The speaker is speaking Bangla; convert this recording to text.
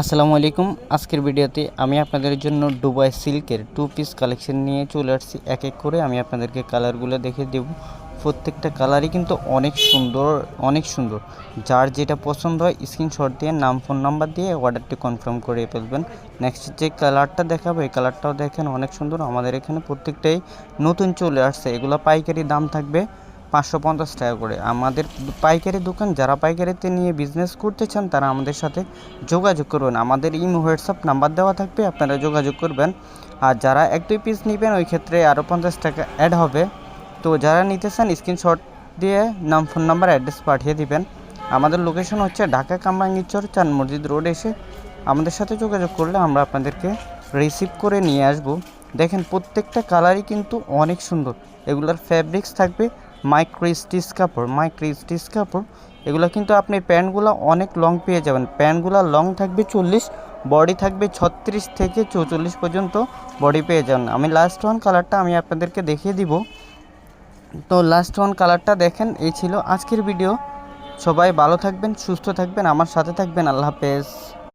আসসালামু আলাইকুম। আজকের ভিডিওতে আমি আপনাদের জন্য দুবাই সিল্কের টু পিস কালেকশন নিয়ে চলে আসছি। এক এক করে আমি আপনাদেরকে কালারগুলো দেখে দেব। প্রত্যেকটা কালারই কিন্তু অনেক সুন্দর অনেক সুন্দর। যার যেটা পছন্দ হয় স্ক্রিনশট দিয়ে, নাম ফোন নাম্বার দিয়ে অর্ডারটি কনফার্ম করে ফেলবেন। নেক্সট যে কালারটা দেখাবো, এই কালারটাও দেখেন অনেক সুন্দর। আমাদের এখানে প্রত্যেকটাই নতুন চলে আসছে। এগুলো পাইকারি দাম থাকবে পাঁচশো পঞ্চাশ টাকা করে। আমাদের পাইকারি দোকান, যারা পাইকারিতে নিয়ে বিজনেস করতে চান, তারা আমাদের সাথে যোগাযোগ করবেন। আমাদের ইমো, হোয়াটসঅ্যাপ নাম্বার দেওয়া থাকবে, আপনারা যোগাযোগ করবেন। আর যারা এক, দুই পিস নেবেন, ওই ক্ষেত্রে আরও পঞ্চাশ টাকা অ্যাড হবে। তো যারা নিতে চান স্ক্রিনশট দিয়ে নাম ফোন নাম্বার অ্যাড্রেস পাঠিয়ে দিবেন। আমাদের লোকেশন হচ্ছে ঢাকা কামরাঙ্গিচর চান মসজিদ রোড এসে আমাদের সাথে যোগাযোগ করলে আমরা আপনাদেরকে রিসিভ করে নিয়ে আসব। দেখেন, প্রত্যেকটা কালারই কিন্তু অনেক সুন্দর। এগুলোর ফ্যাব্রিক্স থাকবে মাইক্রো স্টিচ কাপড় মাইক্রো স্টিচ কাপড় এগুলো কিন্তু আপনি প্যান্টগুলো অনেক লং পেয়ে যাবেন। প্যান্টগুলো লং থাকবে চল্লিশ বডি থাকবে ছত্রিশ থেকে চৌচল্লিশ পর্যন্ত বডি পেয়ে যাবেন আমি লাস্ট ওয়ান কালারটা আমি আপনাদেরকে দেখিয়ে দিব। তো লাস্ট ওয়ান কালারটা দেখেন, এই ছিল আজকের ভিডিও সবাই ভালো থাকবেন, সুস্থ থাকবেন, আমার সাথে থাকবেন। আল্লাহ হাফেজ।